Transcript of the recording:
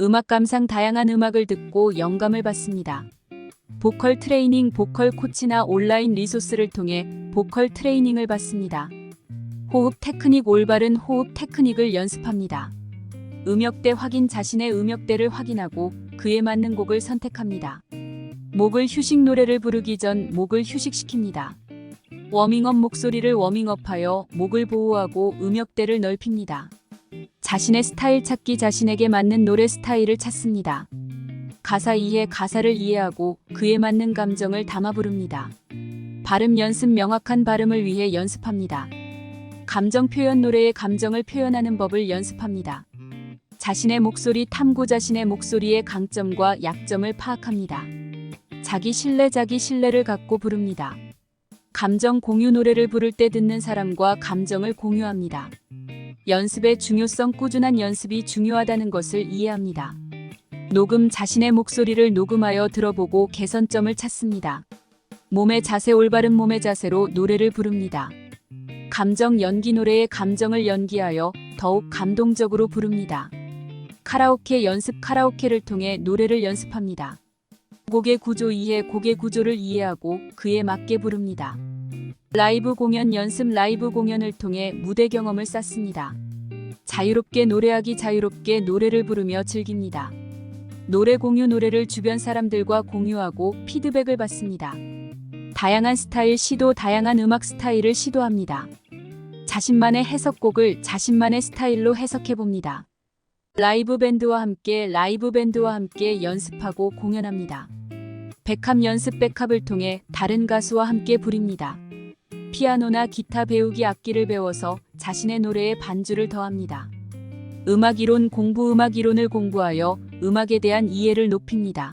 음악 감상 다양한 음악을 듣고 영감을 받습니다. 보컬 트레이닝 보컬 코치나 온라인 리소스를 통해 보컬 트레이닝을 받습니다. 호흡 테크닉 올바른 호흡 테크닉을 연습합니다. 음역대 확인 자신의 음역대를 확인하고 그에 맞는 곡을 선택합니다. 목을 휴식 노래를 부르기 전 목을 휴식시킵니다. 워밍업 목소리를 워밍업하여 목을 보호하고 음역대를 넓힙니다. 자신의 스타일 찾기 자신에게 맞는 노래 스타일을 찾습니다. 가사 이해 가사를 이해하고 그에 맞는 감정을 담아 부릅니다. 발음 연습 명확한 발음을 위해 연습합니다. 감정 표현 노래의 감정을 표현하는 법을 연습합니다. 자신의 목소리 탐구 자신의 목소리의 강점과 약점을 파악합니다. 자기 신뢰 자기 신뢰를 갖고 부릅니다. 감정 공유 노래를 부를 때 듣는 사람과 감정을 공유합니다. 연습의 중요성 꾸준한 연습이 중요하다는 것을 이해합니다. 녹음 자신의 목소리를 녹음하여 들어보고 개선점을 찾습니다. 몸의 자세 올바른 몸의 자세로 노래를 부릅니다. 감정 연기 노래의 감정을 연기하여 더욱 감동적으로 부릅니다. 카라오케 연습 카라오케를 통해 노래를 연습합니다. 곡의 구조 이해 곡의 구조를 이해하고 그에 맞게 부릅니다. 라이브 공연 연습 라이브 공연을 통해 무대 경험을 쌓습니다. 자유롭게 노래하기 자유롭게 노래를 부르며 즐깁니다. 노래 공유 노래를 주변 사람들과 공유하고 피드백을 받습니다. 다양한 스타일 시도 다양한 음악 스타일을 시도합니다. 자신만의 해석곡을 자신만의 스타일로 해석해 봅니다. 라이브 밴드와 함께 라이브 밴드와 함께 연습하고 공연합니다. 백합 연습 백합을 통해 다른 가수와 함께 부립니다. 피아노나 기타 배우기 악기를 배워서 자신의 노래에 반주를 더합니다. 음악 이론 공부 음악 이론을 공부하여 음악에 대한 이해를 높입니다.